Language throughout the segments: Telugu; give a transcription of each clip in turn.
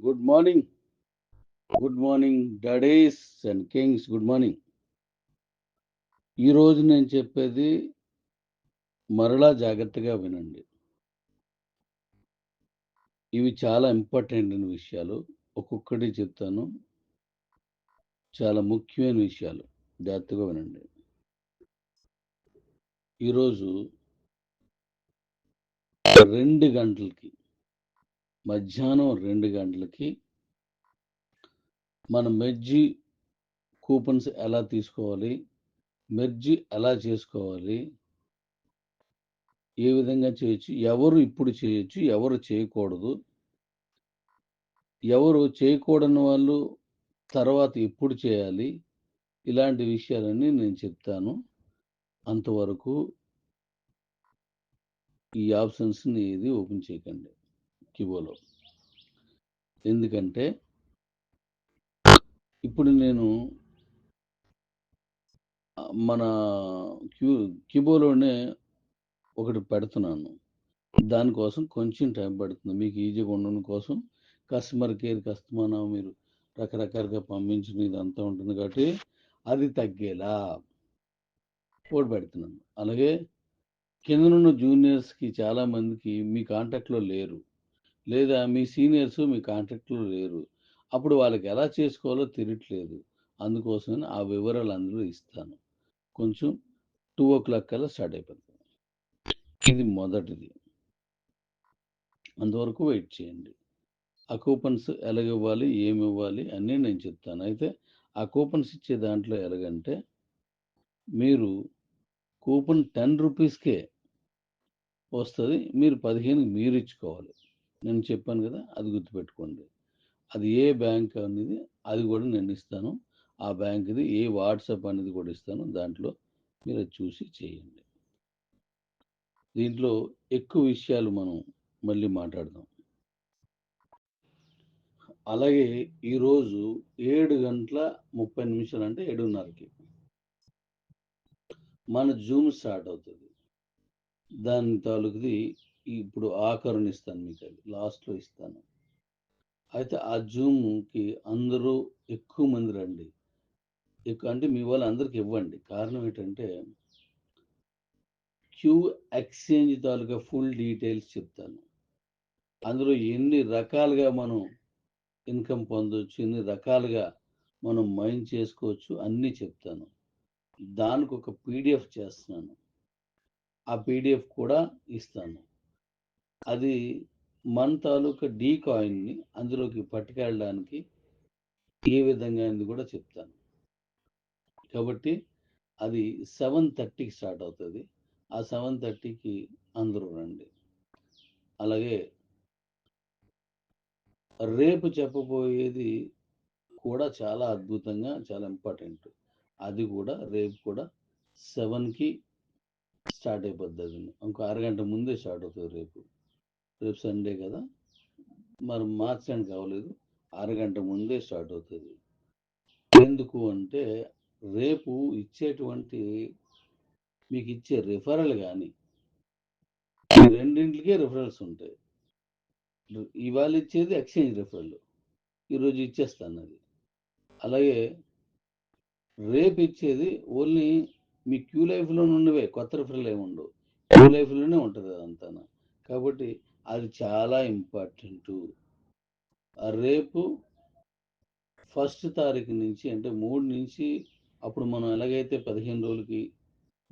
Good morning good morning daddies and kings good morning ఈరోజు నేను చెప్పేది మరలా జాగ్రత్తగా వినండి. ఇవి చాలా ఇంపార్టెంట్ అయిన విషయాలు. ఒక్కొక్కటి చెప్తాను. చాలా ముఖ్యమైన విషయాలు. జాగ్రత్తగా వినండి. ఈరోజు రెండు గంటలకి మధ్యాహ్నం రెండు గంటలకి మన మెర్జీ కూపన్స్ ఎలా తీసుకోవాలి? మెర్జీ ఎలా చేసుకోవాలి? ఏ విధంగా చేయొచ్చు? ఎవరు ఇప్పుడు చేయొచ్చు? ఎవరు చేయకూడదు? ఎవరు చేయకూడని వాళ్ళు తర్వాత ఎప్పుడు చేయాలి? ఇలాంటి విషయాలన్నీ నేను చెప్తాను. అంతవరకు ఈ ఆప్షన్స్ని ఏది ఓపెన్ చేయకండి. క్యూలో. ఎందుకంటే ఇప్పుడు నేను మన క్యూ క్యూబోలోనే ఒకటి పెడుతున్నాను. దానికోసం కొంచెం టైం పడుతుంది. మీకు ఈజీగా ఉండడం కోసం కస్టమర్ కేర్ కస్టమర్ మీరు రకరకాలుగా పంపించిన ఇదంతా ఉంటుంది కాబట్టి అది తగ్గేలా కోడ్ పెడుతున్నాను. అలాగే కిందనున్న జూనియర్స్కి చాలామందికి మీ కాంటాక్ట్లో లేరు. లేదా మీ సీనియర్స్ మీ కాంటాక్ట్లో లేరు. అప్పుడు వాళ్ళకి ఎలా చేసుకోవాలో తెలియట్లేదు. అందుకోసమని ఆ వివరాలు అందులో ఇస్తాను. కొంచెం టూ ఓ క్లాక్ కల్లా స్టార్ట్ అయిపోతుంది. ఇది మొదటిది. అంతవరకు వెయిట్ చేయండి. ఆ కూపన్స్ ఎలాగివ్వాలి ఏమి ఇవ్వాలి అన్నీ నేను చెప్తాను. అయితే ఆ కూపన్స్ ఇచ్చే దాంట్లో ఎలాగంటే మీరు కూపన్ టెన్ రూపీస్కే వస్తుంది. మీరు పదిహేను మీరు ఇచ్చుకోవాలి. నేను చెప్పాను కదా అది గుర్తుపెట్టుకోండి. అది ఏ బ్యాంక్ అనేది అది కూడా నేను ఇస్తాను. ఆ బ్యాంక్ది ఏ వాట్సాప్ అనేది కూడా ఇస్తాను. దాంట్లో మీరు చూసి చేయండి. దీంట్లో ఎక్కువ విషయాలు మనం మళ్ళీ మాట్లాడదాం. అలాగే ఈరోజు ఏడు గంటల ముప్పై నిమిషాలు అంటే ఏడున్నరకి మన జూమ్ స్టార్ట్ అవుతుంది. దాని తాలూకుది ఇప్పుడు ఆఖరుని ఇస్తాను మీకు అది లాస్ట్లో ఇస్తాను. అయితే ఆ జూమ్కి అందరూ ఎక్కువ మంది రండి. ఎక్కువ అంటే మీ వాళ్ళు అందరికి ఇవ్వండి. కారణం ఏంటంటే క్యూ ఎక్స్చేంజ్ తాలూకా ఫుల్ డీటెయిల్స్ చెప్తాను. అందులో ఎన్ని రకాలుగా మనం ఇన్కమ్ పొందవచ్చు ఎన్ని రకాలుగా మనం మైండ్ చేసుకోవచ్చు అన్నీ చెప్తాను. దానికి ఒక పీడిఎఫ్ చేస్తున్నాను. ఆ పీడిఎఫ్ కూడా ఇస్తాను. అది మన తాలూకా డీ కాయిన్ని అందులోకి పట్టుకెళ్ళడానికి ఏ విధంగా అనేది కూడా చెప్తాను. కాబట్టి అది సెవెన్ థర్టీకి స్టార్ట్ అవుతుంది. ఆ సెవెన్ థర్టీకి అందరూ రండి. అలాగే రేపు చెప్పబోయేది కూడా చాలా అద్భుతంగా చాలా ఇంపార్టెంట్ అది కూడా రేపు కూడా సెవెన్కి స్టార్ట్ అయిపోద్ది అది. ఇంకో అరగంట ముందే స్టార్ట్ అవుతుంది రేపు. రేపు సండే కదా? మరి మార్చడానికి కావలేదు. అరగంట ముందే స్టార్ట్ అవుతుంది. ఎందుకు అంటే రేపు ఇచ్చేటువంటి మీకు ఇచ్చే రిఫరల్ కానీ రెండింటికే రిఫరల్స్ ఉంటాయి. ఇవాళ ఇచ్చేది ఎక్స్చేంజ్ రిఫరల్ ఈరోజు ఇచ్చేస్తాను అది అలాగే రేపు ఇచ్చేది ఓన్లీ మీ క్యూ లైఫ్లో ఉన్నవే కొత్త రిఫరల్ ఏమి ఉండవు. క్యూ లైఫ్లోనే ఉంటుంది అదంతా కాబట్టి అది చాలా ఇంపార్టెంట్ రేపు ఫస్ట్ తారీఖు నుంచి అంటే మూడు నుంచి అప్పుడు మనం ఎలాగైతే పదిహేను రోజులకి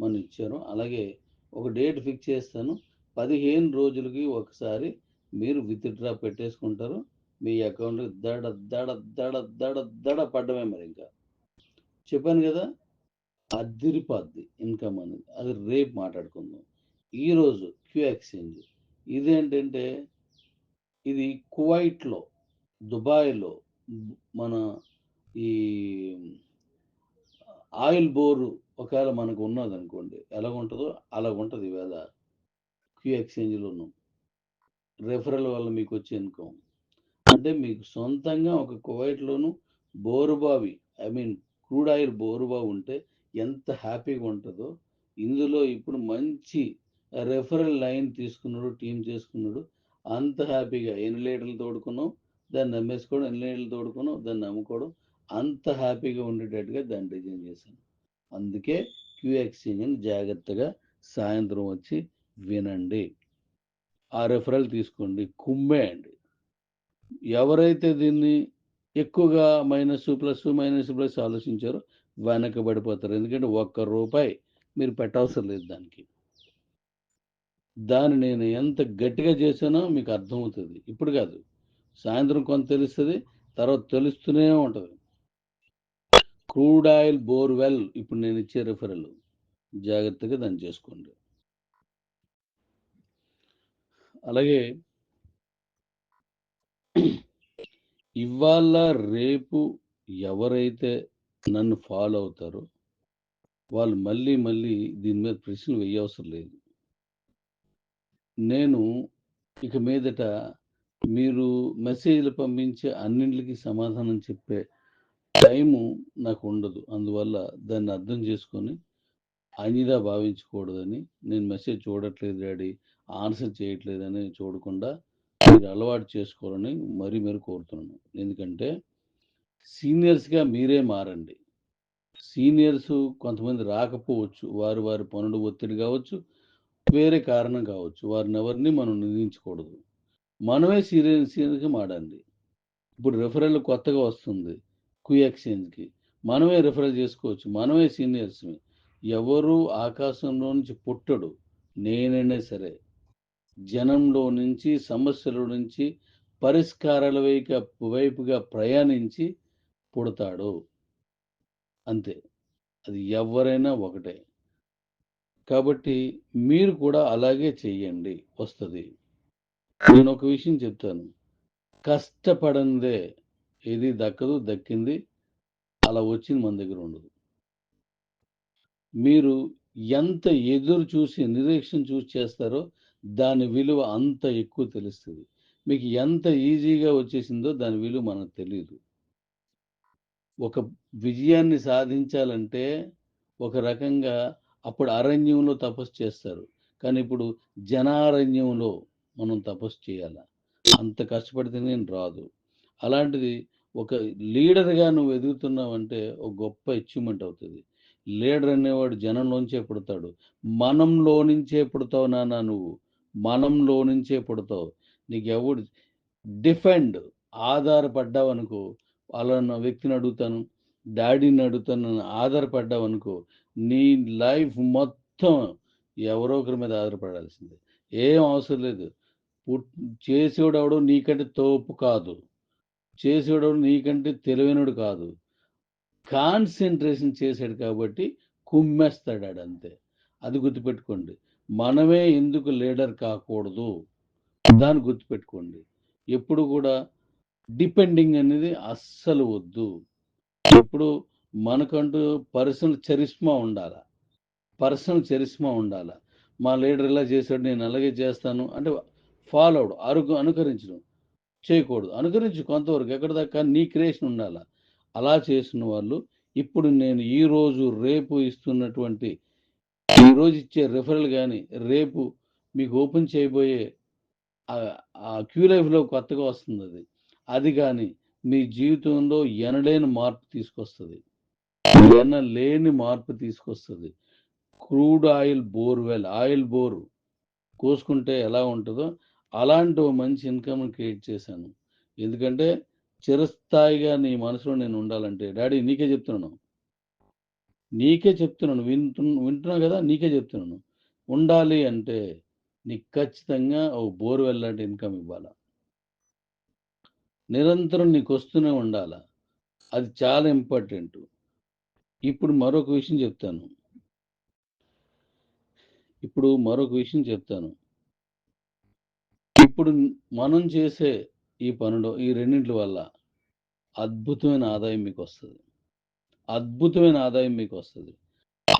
మనం ఇచ్చారో అలాగే ఒక డేట్ ఫిక్స్ చేస్తాను. పదిహేను రోజులకి ఒకసారి మీరు విత్డ్రా పెట్టేసుకుంటారు. మీ అకౌంట్కి దడ దడ దడ దడ దడ పడ్డమే మరి ఇంకా. చెప్పాను కదా అదిరిపోద్ది ఇన్కమ్ అనేది. అది రేపు మాట్లాడుకుందాం. ఈరోజు క్యూ ఎక్స్చేంజ్ ఇదేంటంటే ఇది కువైట్లో దుబాయ్లో మన ఈ ఆయిల్ బోరు ఒకవేళ మనకు ఉన్నది అనుకోండి ఎలా ఉంటుందో అలా ఉంటుంది వేద క్యూ ఎక్స్చేంజ్లోను. రెఫరల్ వల్ల మీకు వచ్చే ఇన్కమ్ అంటే మీకు సొంతంగా ఒక కువైట్లోను బోరుబావి ఐ మీన్ క్రూడ్ ఆయిల్ బోరుబావి ఉంటే ఎంత హ్యాపీగా ఉంటుందో ఇందులో ఇప్పుడు మంచి రెఫరల్ లైన్ తీసుకున్నాడు టీం చేసుకున్నాడు. అంత హ్యాపీగా ఎన్ని లీటర్లు తోడుకున్నాం దాన్ని నమ్మేసుకోవడం ఎన్ని లీటర్లు తోడుకున్నాం దాన్ని నమ్ముకోవడం. అంత హ్యాపీగా ఉండేటట్టుగా దాన్ని డిజైన్ చేశాను. అందుకే క్యూ ఎక్స్చేంజ్ జాగ్రత్తగా సాయంత్రం వచ్చి వినండి. ఆ రెఫరల్ తీసుకోండి. కుమ్మేయండి. ఎవరైతే దీన్ని ఎక్కువగా మైనస్ ప్లస్ మైనస్ ప్లస్ ఆలోచించారో వెనకబడిపోతారు. ఎందుకంటే ఒక్క రూపాయి మీరు పెట్టవసరం లేదు దానికి. దాన్ని నేను ఎంత గట్టిగా చేశానో మీకు అర్థమవుతుంది. ఇప్పుడు కాదు. సాయంత్రం కొంత తెలుస్తుంది తర్వాత తెలుస్తూనే ఉంటుంది. క్రూడ్ ఆయిల్ బోర్వెల్ ఇప్పుడు నేను ఇచ్చే రిఫరల్ జాగ్రత్తగా దాన్ని చేసుకోండి. అలాగే ఇవాళ రేపు ఎవరైతే నన్ను ఫాలో అవుతారో వాళ్ళు మళ్ళీ మళ్ళీ దీని మీద ప్రశ్నలు వేయవసరం లేదు. నేను ఇక మీదట మీరు మెసేజ్లు పంపించే అన్నింటికి సమాధానం చెప్పే టైము నాకు ఉండదు. అందువల్ల దాన్ని అర్థం చేసుకొని అనిదా భావించకూడదని నేను మెసేజ్ చూడట్లేదు డాడీ ఆన్సర్ చేయట్లేదని చూడకుండా మీరు అలవాటు చేసుకోవాలని మరీ మీరు కోరుతున్నాను. ఎందుకంటే సీనియర్స్గా మీరే మారండి. సీనియర్స్ కొంతమంది రాకపోవచ్చు వారు వారి పనులు ఒత్తిడి కావచ్చు వేరే కారణం కావచ్చు. వారిని ఎవరిని మనం నిందించకూడదు. మనమే సీరియస్ సీనియర్గా మాడండి ఇప్పుడు రెఫరల్ కొత్తగా వస్తుంది. క్యూ ఎక్స్చేంజ్కి. మనమే రెఫరల్ చేసుకోవచ్చు. మనమే సీనియర్స్ ఎవరు ఆకాశంలో నుంచి పుట్టడు. నేనైనా సరే. జనంలో నుంచి సమస్యల నుంచి పరిష్కారాల వైపు వైపుగా ప్రయాణించి పుడతాడు. అంతే. అది ఎవరైనా ఒకటే. కాబట్టి మీరు కూడా అలాగే చెయ్యండి. వస్తుంది. నేను ఒక విషయం చెప్తాను. కష్టపడందే ఏది దక్కదు దక్కింది అలా వచ్చింది మన దగ్గర ఉండదు. మీరు ఎంత ఎదురు చూసి నిరీక్షణ చూసి చేస్తారో దాని విలువ అంత ఎక్కువ తెలుస్తుంది. మీకు ఎంత ఈజీగా వచ్చేసిందో దాని విలువ మనకు తెలియదు ఒక విజయాన్ని సాధించాలంటే ఒక రకంగా అప్పుడు అరణ్యంలో తపస్సు చేస్తారు. కానీ ఇప్పుడు జనారణ్యంలో మనం తపస్సు చేయాలి? అంత కష్టపడితే నేను రాదు. అలాంటిది ఒక లీడర్గా నువ్వు ఎదుగుతున్నావంటే ఒక గొప్ప అచీవ్మెంట్ అవుతుంది. లీడర్ అనేవాడు జనంలోంచే పుడతాడు. మనంలో నుంచే పుడతావు నాన్న నువ్వు. మనంలో నుంచే పుడతావు. నీకు ఎవడు డిఫెండ్ ఆధారపడ్డావు అనుకో అలా నా వ్యక్తిని అడుగుతాను డాడీని అడుగుతాను ఆధారపడ్డావు అనుకో నీ లైఫ్ మొత్తం ఎవరో ఒకరి మీద ఆధారపడాల్సిందే. ఏం అవసరం లేదు. పుట్ నీకంటే తోపు కాదు. చేసేవాడు నీకంటే తెలివైనడు కాదు. కాన్సన్ట్రేషన్ చేశాడు కాబట్టి కుమ్మేస్తాడు అంతే అది గుర్తుపెట్టుకోండి. మనమే ఎందుకు లీడర్ కాకూడదు? దాన్ని గుర్తుపెట్టుకోండి. ఎప్పుడు కూడా డిపెండింగ్ అనేది అస్సలు వద్దు. ఎప్పుడు మనకంటూ పర్సనల్ చరిష్మా ఉండాలి? పర్సనల్ చరిష్మా ఉండాలి? మా లీడర్ ఇలా చేశాడు నేను అలాగే చేస్తాను అంటే ఫాలో అవడు అరుగు అనుకరించడం చేయకూడదు. అనుకరించు కొంతవరకు ఎక్కడ దాకా నీ క్రియేషన్ ఉండాలి? అలా చేసిన వాళ్ళు ఇప్పుడు నేను ఈరోజు రేపు ఇస్తున్నటువంటి ఈ రోజు ఇచ్చే రెఫరల్ కానీ రేపు మీకు ఓపెన్ చేయబోయే ఆ- క్యూ లైఫ్లో కొత్తగా వస్తుంది అది. అది కానీ మీ జీవితంలో ఎనలేని మార్పు తీసుకొస్తుంది. ఏదైనా లేని మార్పు తీసుకొస్తుంది. Crude oil borewell oil bore కోసుకుంటే ఎలా ఉంటుందో అలాంటి ఓ మంచి ఇన్కమ్ క్రియేట్ చేశాను. ఎందుకంటే చిరస్థాయిగా నీ మనసులో నేను ఉండాలంటే డాడీ నీకే చెప్తున్నాను. నీకే చెప్తున్నాను. వింటు వింటున్నావు కదా నీకే చెప్తున్నాను. ఉండాలి అంటే నీకు ఖచ్చితంగా ఓ బోర్వెల్ లాంటి ఇన్కమ్ ఇవ్వాలా? నిరంతరం నీకు వస్తూనే ఉండాలా? అది చాలా ఇంపార్టెంట్. ఇప్పుడు మరొక విషయం చెప్తాను. ఇప్పుడు మరొక విషయం చెప్తాను. ఇప్పుడు మనం చేసే ఈ పనులు ఈ రెండింటి వల్ల అద్భుతమైన ఆదాయం మీకు వస్తుంది. అద్భుతమైన ఆదాయం మీకు వస్తుంది.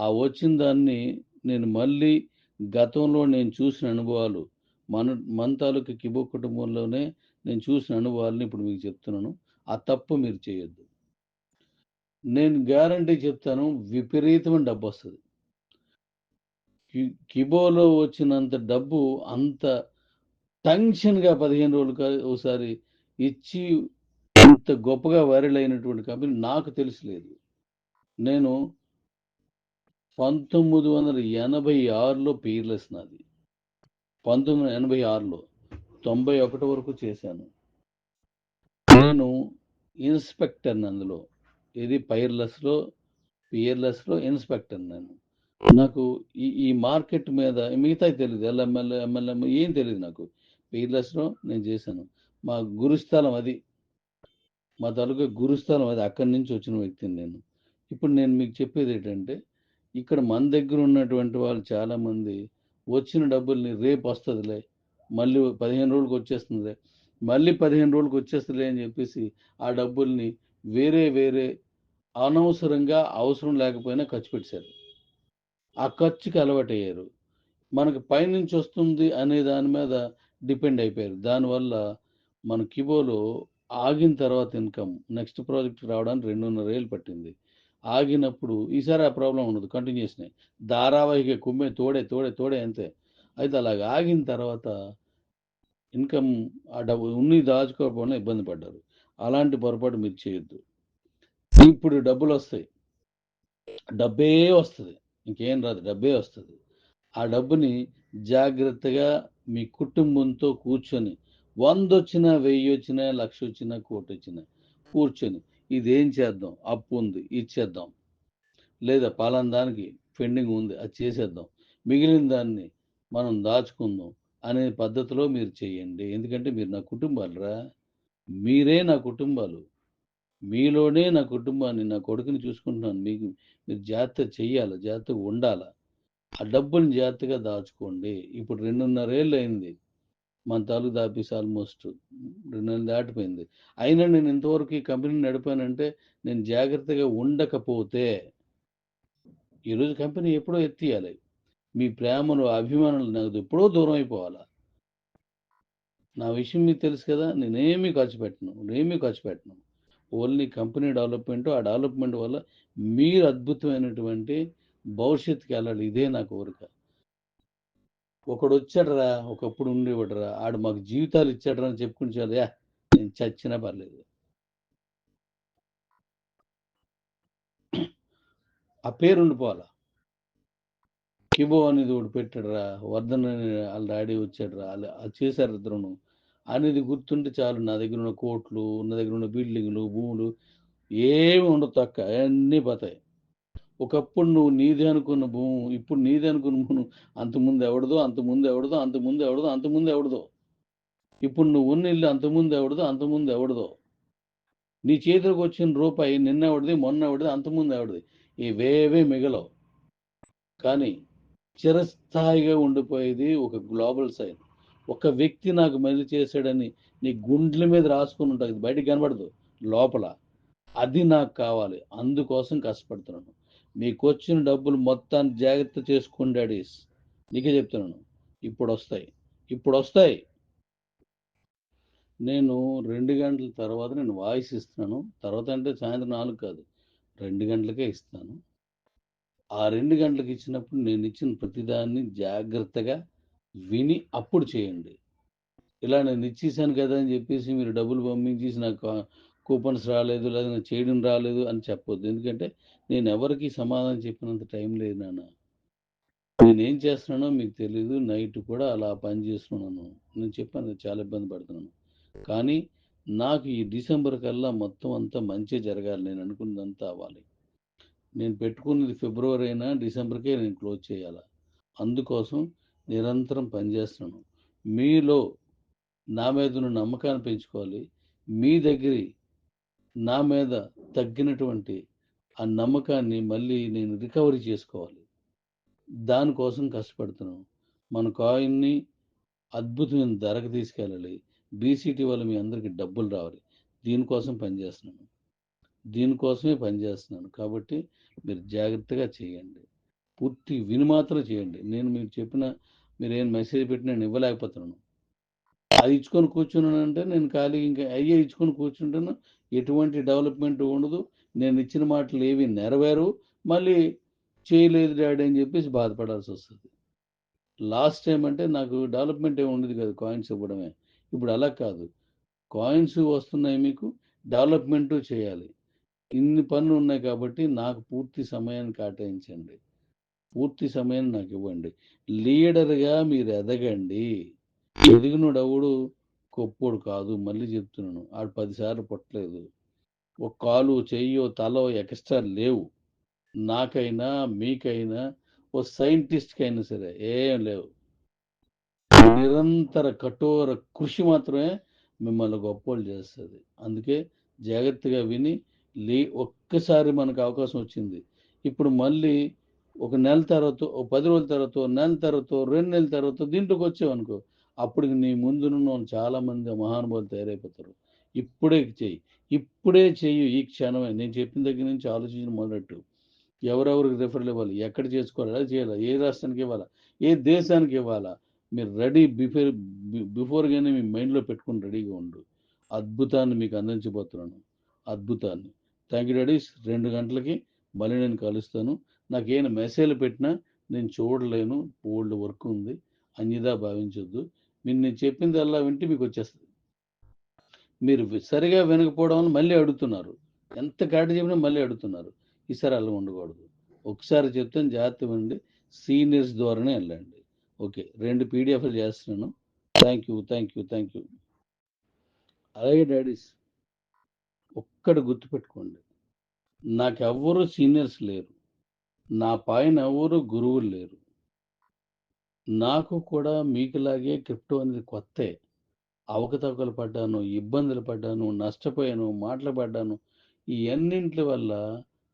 ఆ వచ్చిన దాన్ని నేను మళ్ళీ గతంలో నేను చూసిన అనుభవాలు మన మన తాలూకు కిబో కుటుంబంలోనే నేను చూసిన అనుభవాలని ఇప్పుడు మీకు చెప్తున్నాను. ఆ తప్పు మీరు చేయొద్దు. నేను గ్యారంటీ చెప్తాను విపరీతమైన డబ్బు వస్తుంది. కిబోలో వచ్చినంత డబ్బు అంత టెన్షన్గా పదిహేను రోజులు ఒకసారి ఇచ్చి ఇంత గొప్పగా వైరల్ అయినటువంటి కంపెనీ నాకు తెలిసలేదు నేను పంతొమ్మిది వందల ఎనభై ఆరులో పీర్లెస్ నాది. పంతొమ్మిది వందల ఎనభై ఆరులో తొంభై ఒకటి వరకు చేశాను. నేను ఇన్స్పెక్టర్ అందులో ఇది పైర్లెస్లో పియర్లెస్లో ఇన్స్పెక్టర్ నేను. నాకు ఈ ఈ మార్కెట్ మీద మిగతా తెలియదు ఎల్ఎంఎల్ ఎంఎల్ఎం ఏం తెలియదు నాకు. పీర్లెస్లో నేను చేశాను. మా గురుస్థలం అది. మా తాలూకా గురుస్థలం అది. అక్కడి నుంచి వచ్చిన వ్యక్తిని నేను. ఇప్పుడు నేను మీకు చెప్పేది ఏంటంటే ఇక్కడ మన దగ్గర ఉన్నటువంటి వాళ్ళు చాలామంది వచ్చిన డబ్బుల్ని రేపు వస్తుందిలే. మళ్ళీ పదిహేను రోజులకు వచ్చేస్తుందిలే. మళ్ళీ పదిహేను రోజులకు వచ్చేస్తుందిలే అని చెప్పేసి ఆ డబ్బుల్ని వేరే వేరే అనవసరంగా అవసరం లేకపోయినా ఖర్చు పెట్టారు ఆ ఖర్చుకి అలవాటయ్యారు. మనకు పైనుంచి వస్తుంది అనే దాని మీద డిపెండ్ అయిపోయారు. దానివల్ల మన కిబోలో ఆగిన తర్వాత ఇన్కమ్ నెక్స్ట్ ప్రాజెక్ట్ రావడానికి రెండున్నర ఏళ్ళు పట్టింది. ఆగినప్పుడు ఈసారి ఆ ప్రాబ్లం ఉండదు కంటిన్యూస్నే ధారావాహిక కుమ్మే తోడే తోడే తోడే అంతే. అయితే అలాగ ఆగిన తర్వాత ఇన్కమ్ ఆ డబ్బు ఉన్ని దాచుకోకపోయినా ఇబ్బంది పడ్డారు. అలాంటి పొరపాటు మీరు చేయొద్దు. ఇప్పుడు డబ్బులు వస్తాయి. డబ్బే వస్తుంది. ఇంకేం రాదు. డబ్బే వస్తుంది. ఆ డబ్బుని జాగ్రత్తగా మీ కుటుంబంతో కూర్చొని వంద వచ్చినా వెయ్యి వచ్చినా లక్ష వచ్చినా కోటి వచ్చినా కూర్చొని ఇదేం చేద్దాం? అప్పు ఉంది. ఇచ్చేద్దాం. లేదా పాలన దానికి పెండింగ్ ఉంది. అది చేసేద్దాం. మిగిలిన దాన్ని మనం దాచుకుందాం అనే పద్ధతిలో మీరు చేయండి. ఎందుకంటే మీరు నా కుటుంబాలురా. మీరే నా కుటుంబాలు. మీలోనే నా కుటుంబాన్ని నా కొడుకుని చూసుకుంటున్నాను. మీకు మీరు జాగ్రత్త చెయ్యాలి? జాగ్రత్తగా ఉండాలి? ఆ డబ్బుని జాగ్రత్తగా దాచుకోండి. ఇప్పుడు రెండున్నరేళ్ళు అయింది మన తాలూకు ఆఫీస్ ఆల్మోస్ట్ రెండు నెలలు దాటిపోయింది. అయినా నేను ఇంతవరకు ఈ కంపెనీని నడిపానంటే నేను జాగ్రత్తగా ఉండకపోతే ఈరోజు కంపెనీ ఎప్పుడో ఎత్తియాలి. మీ ప్రేమలు అభిమానులు నాకు ఎప్పుడో దూరం అయిపోవాలా? నా విషయం మీకు తెలుసు కదా నేనేమీ ఖర్చు పెట్టను నేనేమీ ఖర్చు పెట్టను. ఓన్లీ కంపెనీ డెవలప్మెంట్ ఆ డెవలప్మెంట్ వల్ల మీరు అద్భుతమైనటువంటి భవిష్యత్తుకి వెళ్ళాలి. ఇదే నా కోరిక. ఒకడు వచ్చాడరా ఒకప్పుడు ఉండేవాడురా ఆడు మాకు జీవితాలు ఇచ్చాడరా అని చెప్పుకుని చాలా యా నేను చచ్చినా పర్లేదు. ఆ పేరు ఉండిపోవాలా? కిబో అనేది ఒకటి పెట్టాడురా వర్ధన్ అని వాళ్ళ డాడీ వచ్చాడురా వాళ్ళు అది చేశారు ఇద్దరును. అనేది గుర్తుంటే చాలు. నా దగ్గర ఉన్న కోట్లు నా దగ్గర ఉన్న బిల్డింగ్లు భూములు ఏమి ఉండదు తక్క అన్నీ పోతాయి. ఒకప్పుడు నువ్వు నీదే అనుకున్న భూము ఇప్పుడు నీదే అనుకున్న భూము అంతకుముందు ఎవడదో అంతకుముందు ఎవడదో అంతకుముందు ఎవడదో అంతకుముందు ఎవడదో. ఇప్పుడు నువ్వు ఉన్న ఇల్లు అంతకుముందు ఎవడదో అంతకుముందు ఎవడదో. నీ చేతిలోకి వచ్చిన రూపాయి నిన్న ఎవడిది మొన్న ఎవడిది అంతకుముందు ఎవడిది? ఇవేవే మిగలవు. కానీ చిరస్థాయిగా ఉండిపోయేది ఒక గ్లోబల్ సైన్. ఒక వ్యక్తి నాకు మేలు చేశాడని నీ గుండెల మీద రాసుకుని ఉంటుంది బయటికి కనబడదు లోపల. అది నాకు కావాలి అందుకోసం కష్టపడుతున్నాను. మీకు వచ్చిన డబ్బులు మొత్తాన్ని జాగ్రత్త చేసుకోండి డాడీస్. నీకే చెప్తున్నాను. ఇప్పుడు వస్తాయి ఇప్పుడు వస్తాయి నేను రెండు గంటల తర్వాత నేను వాయిస్ ఇస్తున్నాను. తర్వాత అంటే సాయంత్రం నాలుగు కాదు రెండు గంటలకే ఇస్తాను. ఆ రెండు గంటలకు ఇచ్చినప్పుడు నేను ఇచ్చిన ప్రతిదాన్ని జాగ్రత్తగా విని అప్పుడు చేయండి. ఇలా నేను ఇచ్చేసాను కదా అని చెప్పేసి మీరు డబ్బులు పంపించేసి నాకు కూపన్స్ రాలేదు లేదా నాకు చేయడం రాలేదు అని చెప్పొద్దు. ఎందుకంటే నేను ఎవరికి సమాధానం చెప్పినంత టైం లేదు నాన్న. నేను ఏం చేస్తున్నానో మీకు తెలియదు నైట్ కూడా అలా పని చేస్తున్నాను. నేను చెప్పాను చాలా ఇబ్బంది పడుతున్నాను. కానీ నాకు ఈ డిసెంబర్ కల్లా మొత్తం అంతా మంచి జరగాలి. నేను అనుకున్నదంతా అవ్వాలి. నేను పెట్టుకున్నది ఫిబ్రవరి అయినా డిసెంబర్కే నేను క్లోజ్ చేయాలి? అందుకోసం నిరంతరం పనిచేస్తున్నాను. మీలో నా మీద ఉన్న నమ్మకాన్ని పెంచుకోవాలి. మీ దగ్గర నా మీద తగ్గినటువంటి ఆ నమ్మకాన్ని మళ్ళీ నేను రికవరీ చేసుకోవాలి. దానికోసం కష్టపడుతున్నాను. మన కాయిన్ని అద్భుతమైన ధరకు తీసుకెళ్ళాలి. బీసీటీ వల్ల మీ అందరికీ డబ్బులు రావాలి. దీనికోసం పనిచేస్తున్నాను. దీనికోసమే పనిచేస్తున్నాను. కాబట్టి మీరు జాగ్రత్తగా చేయండి. పూర్తి విని మాత్రం చేయండి. నేను మీకు చెప్పిన మీరు ఏం మెసేజ్ పెట్టి నేను ఇవ్వలేకపోతున్నాను. అది ఇచ్చుకొని కూర్చున్నానంటే నేను ఖాళీ ఇంకా అయ్యే ఇచ్చుకొని కూర్చుంటాను. ఎటువంటి డెవలప్మెంట్ ఉండదు. నేను ఇచ్చిన మాటలు ఏవి నెరవేరు. మళ్ళీ చేయలేదు డాడీ అని చెప్పేసి బాధపడాల్సి వస్తుంది. లాస్ట్ టైం అంటే నాకు డెవలప్మెంట్ ఏమి ఉండదు కదా కాయిన్స్ ఇవ్వడమే. ఇప్పుడు అలా కాదు. కాయిన్స్ వస్తున్నాయి మీకు. డెవలప్మెంట్ చేయాలి. ఇన్ని పనులు ఉన్నాయి కాబట్టి నాకు పూర్తి సమయాన్ని కేటాయించండి. పూర్తి సమయం నాకు ఇవ్వండి. లీడర్గా మీరు ఎదగండి. ఎదిగినోడు ఎవడు గొప్పోడు కాదు. మళ్ళీ చెప్తున్నాను ఆడు పదిసార్లు పుట్టలేదు. ఒక కాలు చెయ్యో తలో ఎక్స్ట్రా లేవు. నాకైనా మీకైనా ఓ సైంటిస్ట్కి అయినా సరే ఏం లేవు. నిరంతర కఠోర కృషి మాత్రమే మిమ్మల్ని గొప్పోళ్ళు చేస్తుంది. అందుకే జాగ్రత్తగా విని లే ఒక్కసారి మనకు అవకాశం వచ్చింది. ఇప్పుడు మళ్ళీ ఒక నెల తర్వాత ఒక పది రోజుల తర్వాత నెల తర్వాత రెండు నెలల తర్వాత దీంట్లోకి వచ్చావనుకో అప్పుడు నీ ముందు చాలా మంది మహానుభావులు తయారైపోతారు. ఇప్పుడే చెయ్యి. ఇప్పుడే చెయ్యి ఈ క్షణమే. నేను చెప్పిన దగ్గర నుంచి ఆలోచించిన మొదలెట్టు. ఎవరెవరికి రిఫర్లు ఇవ్వాలి? ఎక్కడ చేసుకోవాలి? ఎలా చేయాలా? ఏ రాష్ట్రానికి ఇవ్వాలా? ఏ దేశానికి ఇవ్వాలా? మీరు రెడీ బిఫోర్ బిఫోర్గానే మీ మైండ్లో పెట్టుకుని రెడీగా ఉండు. అద్భుతాన్ని మీకు అందించబోతున్నాను. అద్భుతాన్ని. Thank you daddies. రెండు గంటలకి మళ్ళీ నేను కలుస్తాను. నాకు ఏమైనా మెసేజ్లు పెట్టినా నేను చూడలేను ఓల్డ్ వర్క్ ఉంది అన్యదా భావించొద్దు. నేను నేను చెప్పిందల్లా వింటే మీకు వచ్చేస్తుంది మీరు సరిగా వినకపోవడం వల్ల మళ్ళీ అడుగుతున్నారు. ఎంత కాటి చెప్పినా మళ్ళీ అడుగుతున్నారు. ఈసారి అలా ఉండకూడదు. ఒకసారి చెప్తాను జాగ్రత్త వినండి. సీనియర్స్ ద్వారానే వెళ్ళండి. ఓకే రెండు పీడిఎఫ్లు చేస్తున్నాను. Thank you thank you thank you. అలాగే డాడీస్ ఒక్కడ గుర్తుపెట్టుకోండి. నాకు సీనియర్స్ లేరు. నా పైన ఎవరు గురువులు లేరు. నాకు కూడా మీకులాగే క్రిప్టో అనేది కొత్తే. అవకతవకలు పడ్డాను ఇబ్బందులు పడ్డాను నష్టపోయాను మాటలు పడ్డాను. ఈ అన్నింటి వల్ల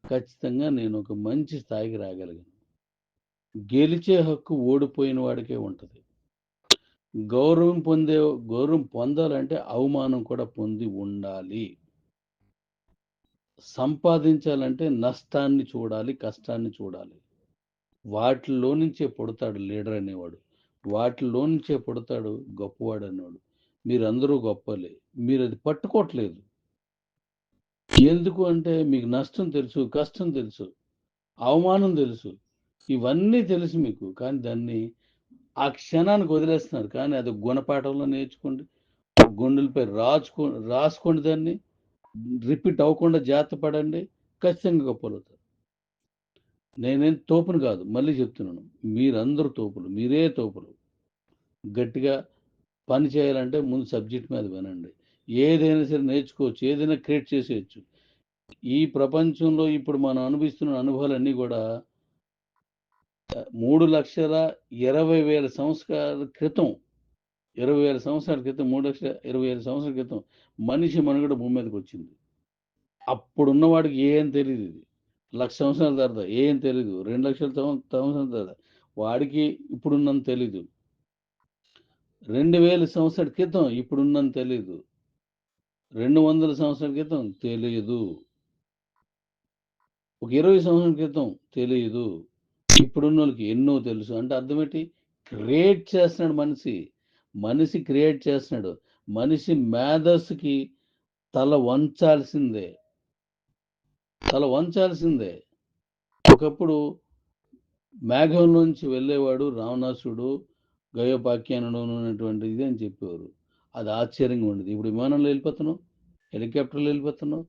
ఖచ్చితంగా నేను ఒక మంచి స్థాయికి రాగలిగాను. గెలిచే హక్కు ఓడిపోయిన వాడికే ఉంటుంది. గౌరవం పొందే గౌరవం పొందాలంటే అవమానం కూడా పొంది ఉండాలి. సంపాదించాలంటే నష్టాన్ని చూడాలి కష్టాన్ని చూడాలి. వాటిలో నుంచే పుడతాడు లీడర్ అనేవాడు. వాటిలో నుంచే పుడతాడు గొప్పవాడు అనేవాడు. మీరందరూ గొప్పలే. మీరు అది పట్టుకోవట్లేదు. ఎందుకు అంటే మీకు నష్టం తెలుసు కష్టం తెలుసు అవమానం తెలుసు. ఇవన్నీ తెలుసు మీకు. కానీ దాన్ని ఆ క్షణానికి వదిలేస్తున్నారు. కానీ అది గుణపాఠంలో నేర్చుకోండి. గుండెలపై రాచుకో రాసుకోండి దాన్ని. రిపీట్ అవ్వకుండా జాగ్రత్త పడండి ఖచ్చితంగా గొప్పలు నేనేం తోపును కాదు మళ్ళీ చెప్తున్నాను మీరందరూ తోపులు మీరే తోపులు. గట్టిగా పని చేయాలంటే ముందు సబ్జెక్ట్ మీద వినండి. ఏదైనా సరే నేర్చుకోవచ్చు ఏదైనా క్రియేట్ చేసేయచ్చు. ఈ ప్రపంచంలో ఇప్పుడు మనం అనుభవిస్తున్న అనుభవాలన్నీ కూడా మూడు లక్షల ఇరవై వేల సంవత్సరాల క్రితం ఇరవై వేల సంవత్సరాల క్రితం మూడు లక్షల ఇరవై వేల సంవత్సరాల క్రితం మనిషి మనుగడ భూమి మీదకి వచ్చింది. అప్పుడున్నవాడికి ఏం తెలియదు ఇది. లక్ష సంవత్సరాల తర్వాత ఏం తెలీదు. రెండు లక్షల సంవత్సరాల తర్వాత వాడికి ఇప్పుడున్నంత తెలీదు. రెండు వేల సంవత్సరాల క్రితం ఇప్పుడున్నంత తెలీదు. రెండు వందల సంవత్సరాల క్రితం తెలియదు ఒక ఇరవై సంవత్సరాల క్రితం తెలియదు ఇప్పుడున్న వాళ్ళకి ఎన్నో తెలుసు. అంటే అర్థం ఏంటి? క్రియేట్ చేస్తున్నాడు మనిషి. మనిషి క్రియేట్ చేస్తున్నాడు. మనిషి మేధస్సుకి తల వంచాల్సిందే. తల వంచాల్సిందే. ఒకప్పుడు మేఘం నుంచి వెళ్ళేవాడు రావణాసుడు గయోపాఖ్యానుడు అనేటువంటి ఇది అని చెప్పేవారు. అది ఆశ్చర్యంగా ఉండేది. ఇప్పుడు విమానంలో వెళ్ళిపోతున్నాం హెలికాప్టర్లో వెళ్ళిపోతున్నాం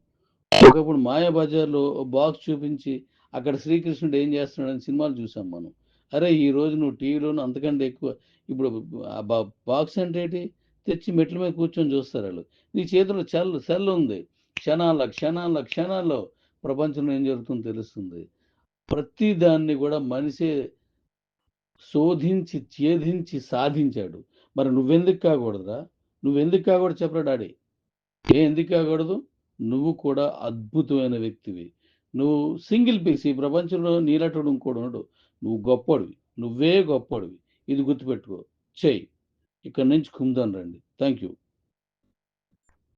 ఒకప్పుడు మాయాబజార్లో బాక్స్ చూపించి అక్కడ శ్రీకృష్ణుడు ఏం చేస్తున్నాడని సినిమాలు చూసాం మనం. అరే ఈ రోజు నువ్వు టీవీలోను అంతకంటే ఎక్కువ ఇప్పుడు బాక్స్ అంటే ఏంటి? తెచ్చి మెట్ల మీద కూర్చొని చూస్తారు వాళ్ళు. నీ చేతిలో చల్ సెల్ ఉంది. క్షణాల క్షణాల క్షణాల్లో ప్రపంచంలో ఏం జరుగుతుందో తెలుస్తుంది. ప్రతి దాన్ని కూడా మనిషే శోధించి ఛేదించి సాధించాడు. మరి నువ్వెందుకు కాకూడదురా? నువ్వెందుకు కాకూడదు చెప్పరా డాడీ? ఏ ఎందుకు కాకూడదు? నువ్వు కూడా అద్భుతమైన వ్యక్తివి. నువ్వు సింగిల్ పీస్ ఈ ప్రపంచంలో నీలటుడు ఇంకోడు నువ్వు గొప్పడివి నువ్వే గొప్పడివి ఇది గుర్తుపెట్టుకో. చెయ్యి. ఇక్కడ నుంచి కుందాను రండి. Thank you